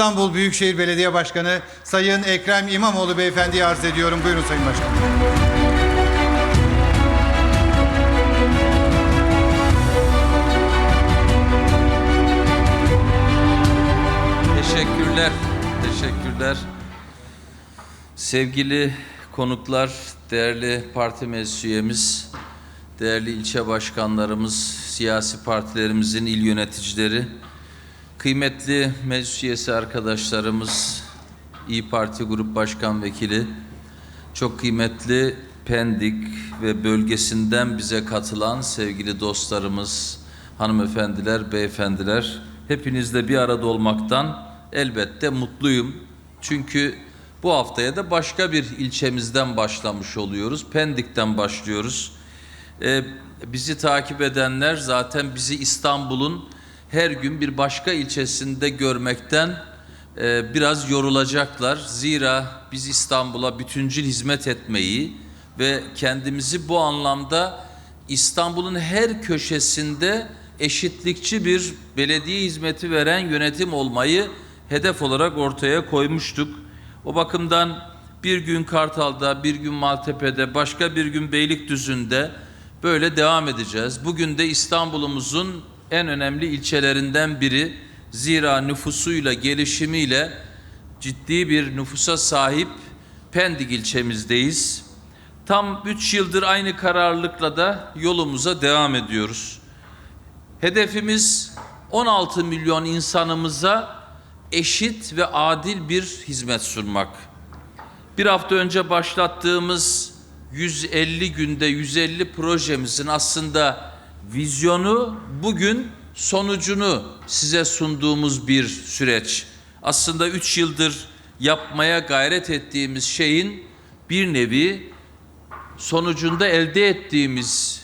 İstanbul Büyükşehir Belediye Başkanı Sayın Ekrem İmamoğlu Beyefendi'yi arz ediyorum. Buyurun Sayın Başkanım. Teşekkürler, teşekkürler. Sevgili konuklar, değerli parti meclis üyemiz, değerli ilçe başkanlarımız, siyasi partilerimizin il yöneticileri, kıymetli meclis üyesi arkadaşlarımız, İyi Parti Grup Başkan Vekili, çok kıymetli Pendik ve bölgesinden bize katılan sevgili dostlarımız, hanımefendiler, beyefendiler, hepinizle bir arada olmaktan elbette mutluyum. Çünkü bu haftaya da başka bir ilçemizden başlamış oluyoruz. Pendik'ten başlıyoruz. Ee, bizi takip edenler zaten bizi İstanbul'un her gün bir başka ilçesinde görmekten e, biraz yorulacaklar. Zira biz İstanbul'a bütüncül hizmet etmeyi ve kendimizi bu anlamda İstanbul'un her köşesinde eşitlikçi bir belediye hizmeti veren yönetim olmayı hedef olarak ortaya koymuştuk. O bakımdan bir gün Kartal'da, bir gün Maltepe'de, başka bir gün Beylikdüzü'nde böyle devam edeceğiz. Bugün de İstanbul'umuzun en önemli ilçelerinden biri. Zira nüfusuyla, gelişimiyle ciddi bir nüfusa sahip Pendik ilçemizdeyiz. Tam 3 yıldır aynı kararlılıkla da yolumuza devam ediyoruz. Hedefimiz 16 milyon insanımıza eşit ve adil bir hizmet sunmak. Bir hafta önce başlattığımız 150 günde 150 projemizin aslında vizyonu bugün sonucunu size sunduğumuz bir süreç. Aslında 3 yıldır yapmaya gayret ettiğimiz şeyin bir nevi sonucunda elde ettiğimiz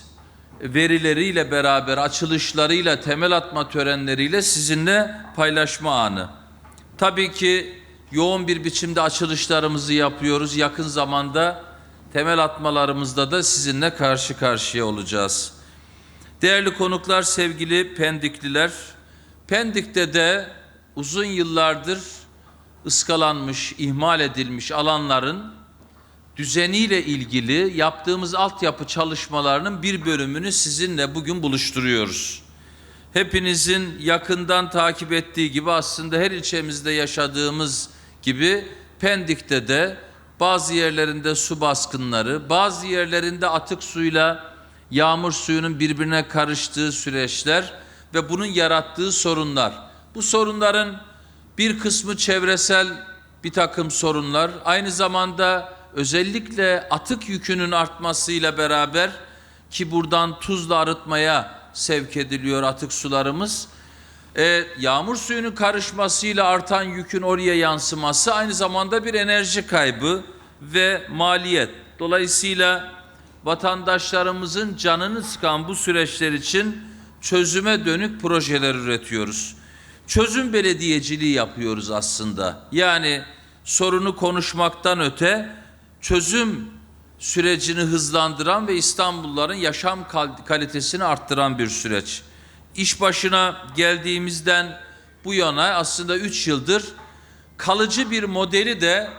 verileriyle beraber açılışlarıyla, temel atma törenleriyle sizinle paylaşma anı. Tabii ki yoğun bir biçimde açılışlarımızı yapıyoruz. Yakın zamanda temel atmalarımızda da sizinle karşı karşıya olacağız. Değerli konuklar, sevgili Pendikliler, Pendik'te de uzun yıllardır ıskalanmış, ihmal edilmiş alanların düzeniyle ilgili yaptığımız altyapı çalışmalarının bir bölümünü sizinle bugün buluşturuyoruz. Hepinizin yakından takip ettiği gibi aslında her ilçemizde yaşadığımız gibi Pendik'te de bazı yerlerinde su baskınları, bazı yerlerinde atık suyla yağmur suyunun birbirine karıştığı süreçler ve bunun yarattığı sorunlar. Bu sorunların bir kısmı çevresel bir takım sorunlar, aynı zamanda özellikle atık yükünün artmasıyla beraber ki buradan tuzla arıtmaya sevk ediliyor atık sularımız. Ee, yağmur suyunun karışmasıyla artan yükün oraya yansıması aynı zamanda bir enerji kaybı ve maliyet. Dolayısıyla vatandaşlarımızın canını sıkan bu süreçler için çözüme dönük projeler üretiyoruz. Çözüm belediyeciliği yapıyoruz aslında. Yani sorunu konuşmaktan öte çözüm sürecini hızlandıran ve İstanbulluların yaşam kal- kalitesini arttıran bir süreç. İş başına geldiğimizden bu yana aslında 3 yıldır kalıcı bir modeli de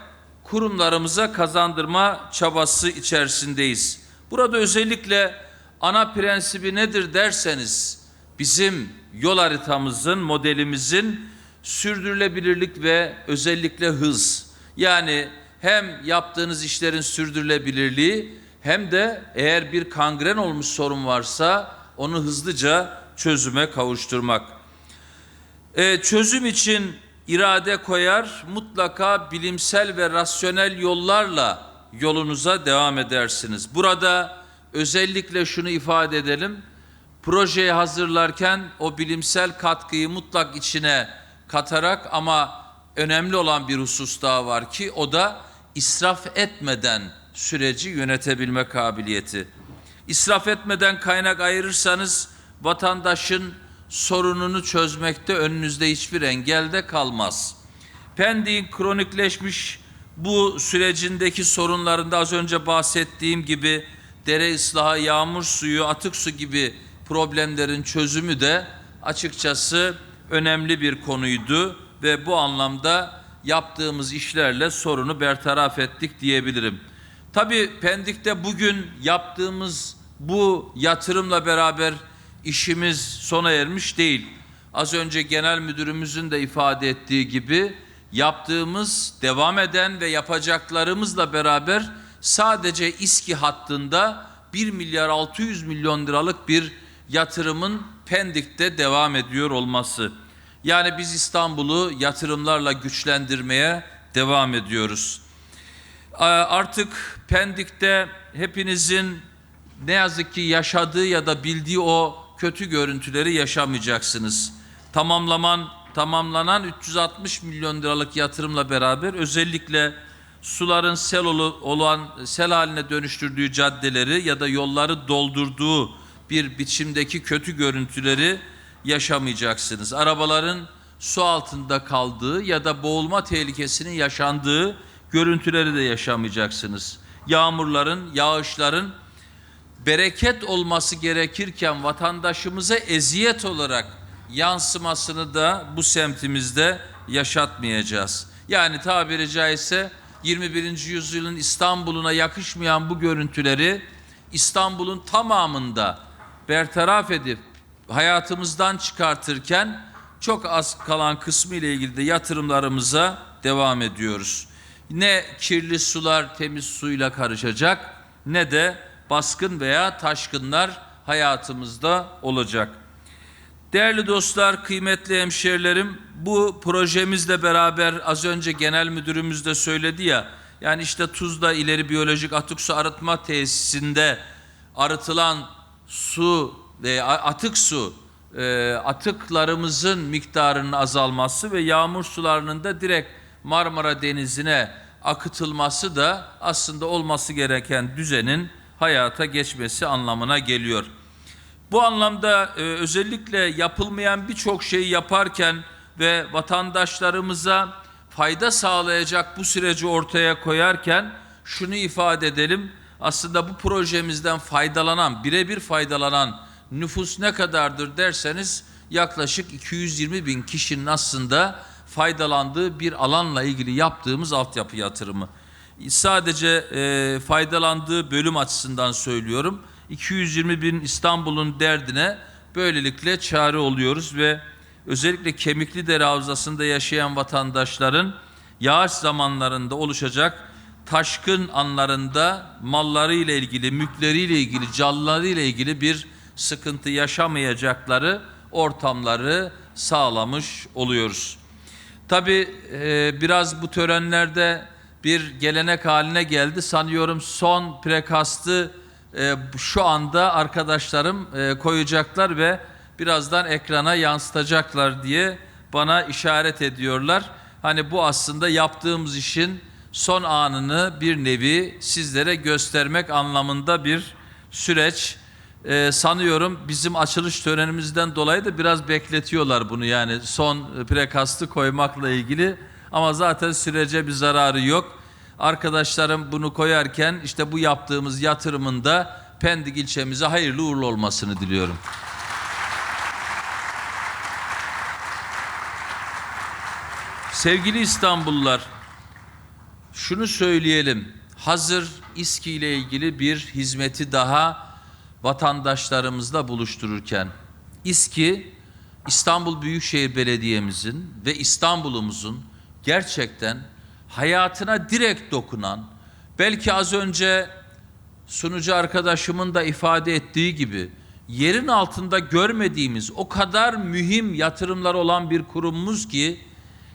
kurumlarımıza kazandırma çabası içerisindeyiz. Burada özellikle ana prensibi nedir derseniz bizim yol haritamızın, modelimizin sürdürülebilirlik ve özellikle hız. Yani hem yaptığınız işlerin sürdürülebilirliği hem de eğer bir kangren olmuş sorun varsa onu hızlıca çözüme kavuşturmak. Ee, çözüm için irade koyar, mutlaka bilimsel ve rasyonel yollarla yolunuza devam edersiniz. Burada özellikle şunu ifade edelim. Projeyi hazırlarken o bilimsel katkıyı mutlak içine katarak ama önemli olan bir husus daha var ki o da israf etmeden süreci yönetebilme kabiliyeti. İsraf etmeden kaynak ayırırsanız vatandaşın sorununu çözmekte önünüzde hiçbir engel de kalmaz. Pendik'in kronikleşmiş bu sürecindeki sorunlarında az önce bahsettiğim gibi dere ıslahı, yağmur suyu, atık su gibi problemlerin çözümü de açıkçası önemli bir konuydu ve bu anlamda yaptığımız işlerle sorunu bertaraf ettik diyebilirim. Tabii Pendik'te bugün yaptığımız bu yatırımla beraber işimiz sona ermiş değil. Az önce genel müdürümüzün de ifade ettiği gibi yaptığımız, devam eden ve yapacaklarımızla beraber sadece İSKİ hattında 1 milyar 600 milyon liralık bir yatırımın Pendik'te devam ediyor olması. Yani biz İstanbul'u yatırımlarla güçlendirmeye devam ediyoruz. Ee, Artık Pendik'te hepinizin ne yazık ki yaşadığı ya da bildiği o kötü görüntüleri yaşamayacaksınız. Tamamlaman tamamlanan 360 milyon liralık yatırımla beraber özellikle suların sel olan sel haline dönüştürdüğü caddeleri ya da yolları doldurduğu bir biçimdeki kötü görüntüleri yaşamayacaksınız. Arabaların su altında kaldığı ya da boğulma tehlikesinin yaşandığı görüntüleri de yaşamayacaksınız. Yağmurların, yağışların bereket olması gerekirken vatandaşımıza eziyet olarak yansımasını da bu semtimizde yaşatmayacağız. Yani tabiri caizse 21. yüzyılın İstanbul'una yakışmayan bu görüntüleri İstanbul'un tamamında bertaraf edip hayatımızdan çıkartırken çok az kalan kısmı ile ilgili de yatırımlarımıza devam ediyoruz. Ne kirli sular temiz suyla karışacak ne de baskın veya taşkınlar hayatımızda olacak. Değerli dostlar, kıymetli hemşerilerim, bu projemizle beraber az önce genel müdürümüz de söyledi ya, yani işte Tuzla İleri Biyolojik Atık Su Arıtma Tesisinde arıtılan su ve atık su e, atıklarımızın miktarının azalması ve yağmur sularının da direkt Marmara Denizi'ne akıtılması da aslında olması gereken düzenin hayata geçmesi anlamına geliyor. Bu anlamda e, özellikle yapılmayan birçok şeyi yaparken ve vatandaşlarımıza fayda sağlayacak bu süreci ortaya koyarken şunu ifade edelim. Aslında bu projemizden faydalanan, birebir faydalanan nüfus ne kadardır derseniz yaklaşık 220 bin kişinin aslında faydalandığı bir alanla ilgili yaptığımız altyapı yatırımı. Sadece e, faydalandığı bölüm açısından söylüyorum. 220 bin İstanbul'un derdine böylelikle çare oluyoruz ve özellikle Kemikli Havzası'nda yaşayan vatandaşların yağış zamanlarında oluşacak taşkın anlarında mallarıyla ilgili, mülkleriyle ilgili, canlılarıyla ilgili bir sıkıntı yaşamayacakları ortamları sağlamış oluyoruz. Tabii e, biraz bu törenlerde bir gelenek haline geldi. Sanıyorum son prekastı e, şu anda arkadaşlarım e, koyacaklar ve birazdan ekrana yansıtacaklar diye bana işaret ediyorlar. Hani bu aslında yaptığımız işin son anını bir nevi sizlere göstermek anlamında bir süreç. Ee, sanıyorum bizim açılış törenimizden dolayı da biraz bekletiyorlar bunu yani son prekastı koymakla ilgili. Ama zaten sürece bir zararı yok. Arkadaşlarım bunu koyarken işte bu yaptığımız yatırımın da Pendik ilçemize hayırlı uğurlu olmasını diliyorum. Sevgili İstanbullular, şunu söyleyelim. Hazır İSKİ ile ilgili bir hizmeti daha vatandaşlarımızla buluştururken İSKİ İstanbul Büyükşehir Belediye'mizin ve İstanbul'umuzun gerçekten hayatına direkt dokunan belki az önce sunucu arkadaşımın da ifade ettiği gibi yerin altında görmediğimiz o kadar mühim yatırımlar olan bir kurumumuz ki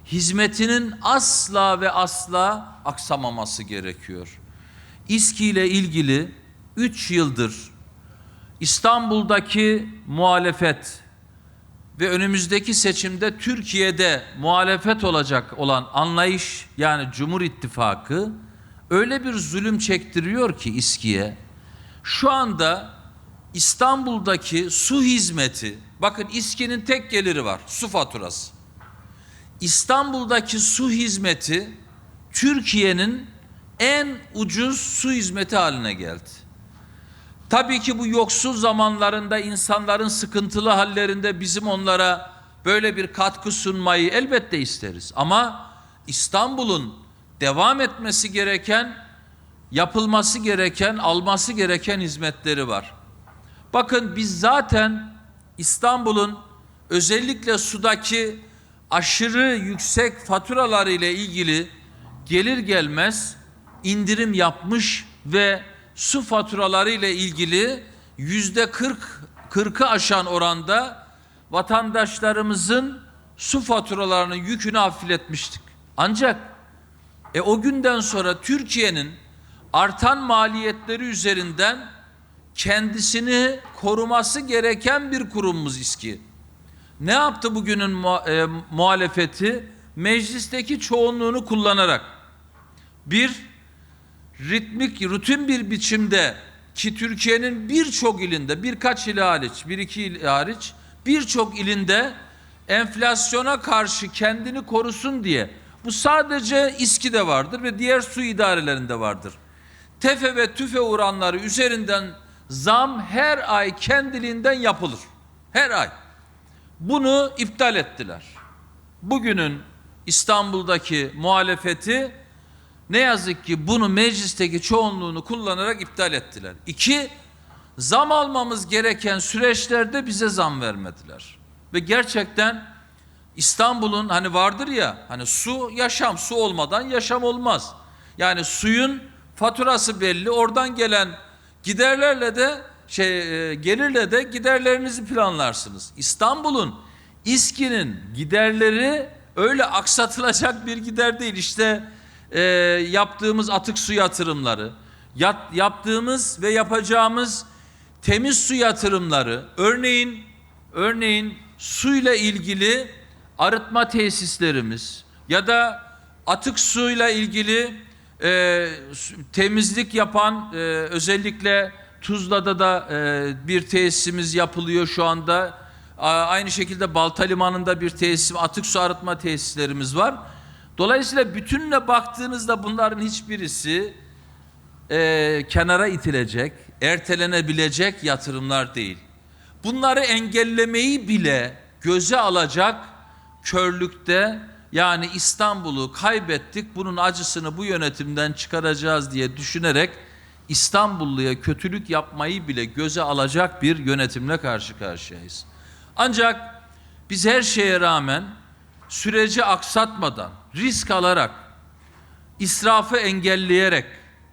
hizmetinin asla ve asla aksamaması gerekiyor. İSKİ ile ilgili 3 yıldır İstanbul'daki muhalefet ve önümüzdeki seçimde Türkiye'de muhalefet olacak olan anlayış yani Cumhur İttifakı öyle bir zulüm çektiriyor ki İSKİ'ye. Şu anda İstanbul'daki su hizmeti bakın İSKİ'nin tek geliri var su faturası. İstanbul'daki su hizmeti Türkiye'nin en ucuz su hizmeti haline geldi. Tabii ki bu yoksul zamanlarında insanların sıkıntılı hallerinde bizim onlara böyle bir katkı sunmayı elbette isteriz. Ama İstanbul'un devam etmesi gereken, yapılması gereken, alması gereken hizmetleri var. Bakın biz zaten İstanbul'un özellikle sudaki aşırı yüksek faturaları ile ilgili gelir gelmez indirim yapmış ve su faturaları ile ilgili yüzde 40 40'ı aşan oranda vatandaşlarımızın su faturalarının yükünü hafifletmiştik. Ancak e o günden sonra Türkiye'nin artan maliyetleri üzerinden kendisini koruması gereken bir kurumumuz İSKİ. Ne yaptı bugünün mu- e, muhalefeti? Meclisteki çoğunluğunu kullanarak bir ritmik, rutin bir biçimde ki Türkiye'nin birçok ilinde, birkaç ili hariç, bir iki il hariç, birçok ilinde enflasyona karşı kendini korusun diye bu sadece İSKİ'de vardır ve diğer su idarelerinde vardır. Tefe ve tüfe oranları üzerinden zam her ay kendiliğinden yapılır. Her ay. Bunu iptal ettiler. Bugünün İstanbul'daki muhalefeti ne yazık ki bunu meclisteki çoğunluğunu kullanarak iptal ettiler. İki, zam almamız gereken süreçlerde bize zam vermediler. Ve gerçekten İstanbul'un hani vardır ya hani su yaşam su olmadan yaşam olmaz. Yani suyun faturası belli oradan gelen giderlerle de şey e, gelirle de giderlerinizi planlarsınız. İstanbul'un İSKİ'nin giderleri öyle aksatılacak bir gider değil. İşte e, yaptığımız atık su yatırımları, yat, yaptığımız ve yapacağımız temiz su yatırımları, örneğin örneğin suyla ilgili arıtma tesislerimiz ya da atık suyla ilgili e, temizlik yapan e, özellikle Tuzla'da da e, bir tesisimiz yapılıyor şu anda. A- Aynı şekilde Balta Limanı'nda bir tesis, atık su arıtma tesislerimiz var. Dolayısıyla bütünle baktığınızda bunların hiçbirisi e, kenara itilecek, ertelenebilecek yatırımlar değil. Bunları engellemeyi bile göze alacak körlükte yani İstanbul'u kaybettik bunun acısını bu yönetimden çıkaracağız diye düşünerek İstanbulluya kötülük yapmayı bile göze alacak bir yönetimle karşı karşıyayız. Ancak biz her şeye rağmen süreci aksatmadan, risk alarak, israfı engelleyerek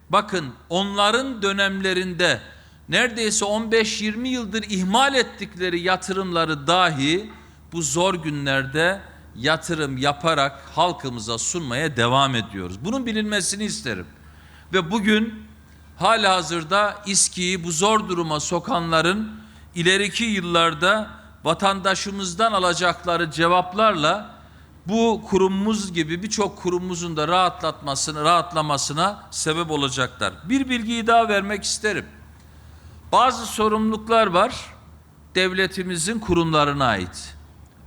bakın onların dönemlerinde neredeyse 15-20 yıldır ihmal ettikleri yatırımları dahi bu zor günlerde yatırım yaparak halkımıza sunmaya devam ediyoruz. Bunun bilinmesini isterim. Ve bugün hala hazırda İSKİ'yi bu zor duruma sokanların ileriki yıllarda vatandaşımızdan alacakları cevaplarla bu kurumumuz gibi birçok kurumumuzun da rahatlatmasını, rahatlamasına sebep olacaklar. Bir bilgiyi daha vermek isterim. Bazı sorumluluklar var devletimizin kurumlarına ait.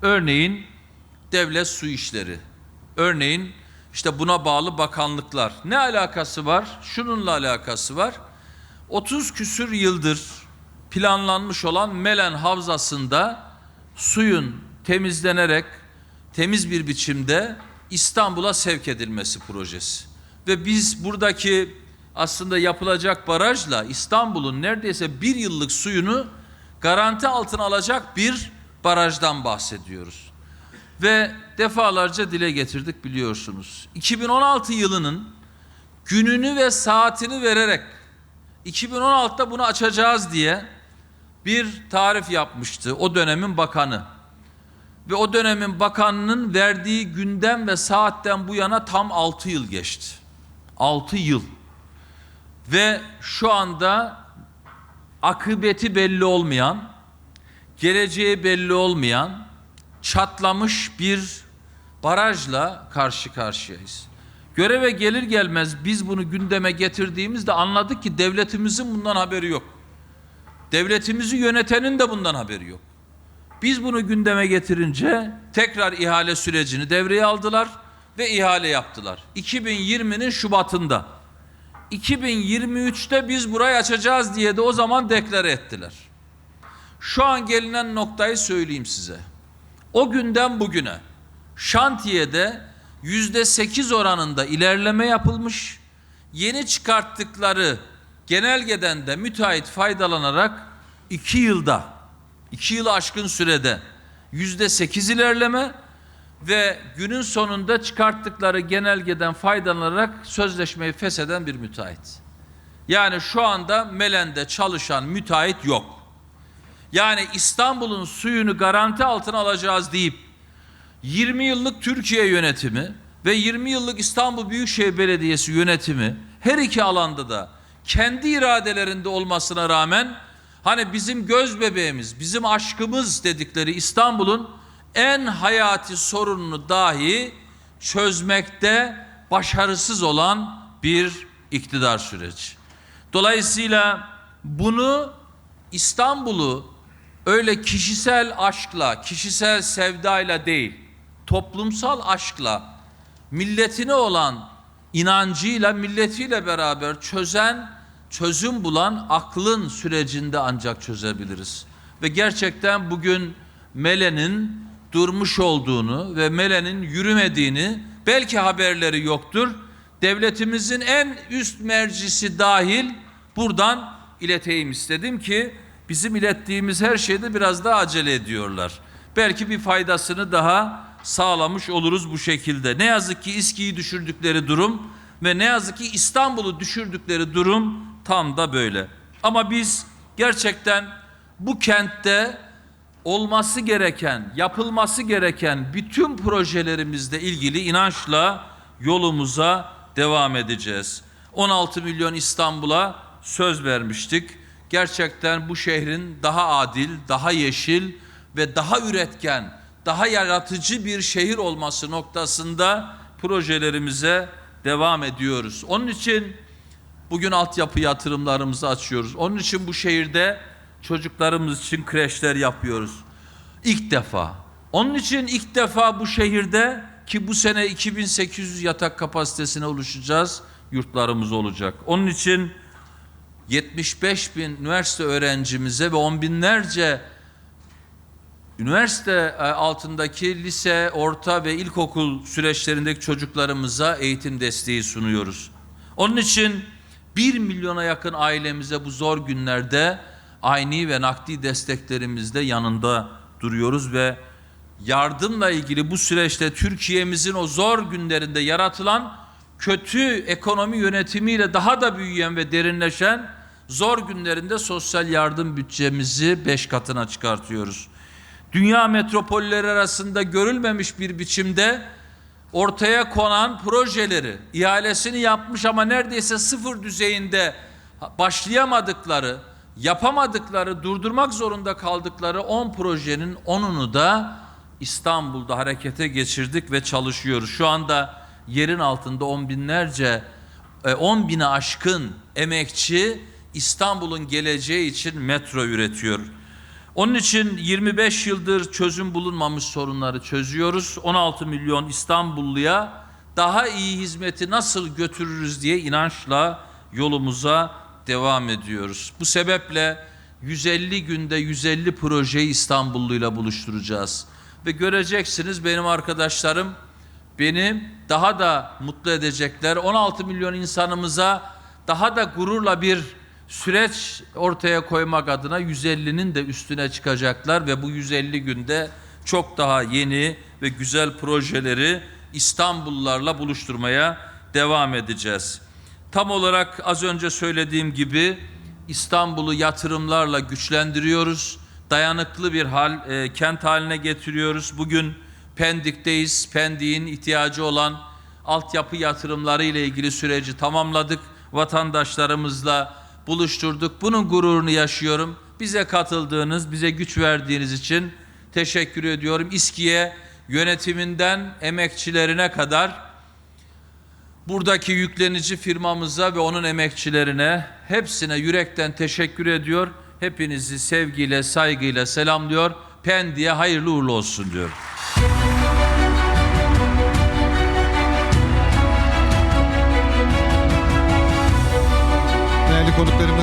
Örneğin devlet su işleri. Örneğin işte buna bağlı bakanlıklar. Ne alakası var? Şununla alakası var. 30 küsür yıldır planlanmış olan Melen Havzası'nda suyun temizlenerek temiz bir biçimde İstanbul'a sevk edilmesi projesi. Ve biz buradaki aslında yapılacak barajla İstanbul'un neredeyse bir yıllık suyunu garanti altına alacak bir barajdan bahsediyoruz. Ve defalarca dile getirdik biliyorsunuz. 2016 yılının gününü ve saatini vererek 2016'da bunu açacağız diye bir tarif yapmıştı o dönemin bakanı. Ve o dönemin bakanının verdiği günden ve saatten bu yana tam 6 yıl geçti. 6 yıl. Ve şu anda akıbeti belli olmayan, geleceği belli olmayan, çatlamış bir barajla karşı karşıyayız. Göreve gelir gelmez biz bunu gündeme getirdiğimizde anladık ki devletimizin bundan haberi yok. Devletimizi yönetenin de bundan haberi yok. Biz bunu gündeme getirince tekrar ihale sürecini devreye aldılar ve ihale yaptılar. 2020'nin Şubat'ında. 2023'te biz burayı açacağız diye de o zaman deklare ettiler. Şu an gelinen noktayı söyleyeyim size. O günden bugüne şantiyede yüzde sekiz oranında ilerleme yapılmış. Yeni çıkarttıkları genelgeden de müteahhit faydalanarak iki yılda, iki yılı aşkın sürede yüzde sekiz ilerleme ve günün sonunda çıkarttıkları genelgeden faydalanarak sözleşmeyi fesheden bir müteahhit. Yani şu anda Melen'de çalışan müteahhit yok. Yani İstanbul'un suyunu garanti altına alacağız deyip 20 yıllık Türkiye yönetimi ve 20 yıllık İstanbul Büyükşehir Belediyesi yönetimi her iki alanda da kendi iradelerinde olmasına rağmen hani bizim göz bebeğimiz, bizim aşkımız dedikleri İstanbul'un en hayati sorununu dahi çözmekte başarısız olan bir iktidar süreci. Dolayısıyla bunu İstanbul'u öyle kişisel aşkla, kişisel sevdayla değil, toplumsal aşkla, milletine olan inancıyla, milletiyle beraber çözen, çözüm bulan aklın sürecinde ancak çözebiliriz. Ve gerçekten bugün Mele'nin durmuş olduğunu ve Mele'nin yürümediğini belki haberleri yoktur. Devletimizin en üst mercisi dahil buradan ileteyim istedim ki bizim ilettiğimiz her şeyde biraz daha acele ediyorlar. Belki bir faydasını daha sağlamış oluruz bu şekilde. Ne yazık ki İSKİ'yi düşürdükleri durum ve ne yazık ki İstanbul'u düşürdükleri durum tam da böyle. Ama biz gerçekten bu kentte olması gereken, yapılması gereken bütün projelerimizle ilgili inançla yolumuza devam edeceğiz. 16 milyon İstanbul'a söz vermiştik. Gerçekten bu şehrin daha adil, daha yeşil ve daha üretken, daha yaratıcı bir şehir olması noktasında projelerimize devam ediyoruz. Onun için bugün altyapı yatırımlarımızı açıyoruz. Onun için bu şehirde çocuklarımız için kreşler yapıyoruz. İlk defa. Onun için ilk defa bu şehirde ki bu sene 2800 yatak kapasitesine ulaşacağız yurtlarımız olacak. Onun için 75 bin üniversite öğrencimize ve on binlerce üniversite e, altındaki lise, orta ve ilkokul süreçlerindeki çocuklarımıza eğitim desteği sunuyoruz. Onun için 1 milyona yakın ailemize bu zor günlerde ayni ve nakdi desteklerimizle yanında duruyoruz ve yardımla ilgili bu süreçte Türkiye'mizin o zor günlerinde yaratılan kötü ekonomi yönetimiyle daha da büyüyen ve derinleşen zor günlerinde sosyal yardım bütçemizi beş katına çıkartıyoruz. Dünya metropolleri arasında görülmemiş bir biçimde ortaya konan projeleri ihalesini yapmış ama neredeyse sıfır düzeyinde başlayamadıkları, yapamadıkları, durdurmak zorunda kaldıkları 10 projenin 10'unu da İstanbul'da harekete geçirdik ve çalışıyoruz. Şu anda yerin altında on binlerce, e, on bine aşkın emekçi İstanbul'un geleceği için metro üretiyor. Onun için 25 yıldır çözüm bulunmamış sorunları çözüyoruz. 16 milyon İstanbulluya daha iyi hizmeti nasıl götürürüz diye inançla yolumuza devam ediyoruz. Bu sebeple 150 günde 150 projeyi İstanbulluyla buluşturacağız. Ve göreceksiniz benim arkadaşlarım beni daha da mutlu edecekler. 16 milyon insanımıza daha da gururla bir süreç ortaya koymak adına 150'nin de üstüne çıkacaklar ve bu 150 günde çok daha yeni ve güzel projeleri İstanbullularla buluşturmaya devam edeceğiz. Tam olarak az önce söylediğim gibi İstanbul'u yatırımlarla güçlendiriyoruz. Dayanıklı bir hal e, kent haline getiriyoruz. Bugün Pendik'teyiz. Pendik'in ihtiyacı olan altyapı yatırımları ile ilgili süreci tamamladık. Vatandaşlarımızla buluşturduk. Bunun gururunu yaşıyorum. Bize katıldığınız, bize güç verdiğiniz için teşekkür ediyorum. İSKİ'ye yönetiminden emekçilerine kadar buradaki yüklenici firmamıza ve onun emekçilerine hepsine yürekten teşekkür ediyor. Hepinizi sevgiyle, saygıyla selamlıyor. Pendik'e hayırlı uğurlu olsun diyorum. Değerli konuklarımız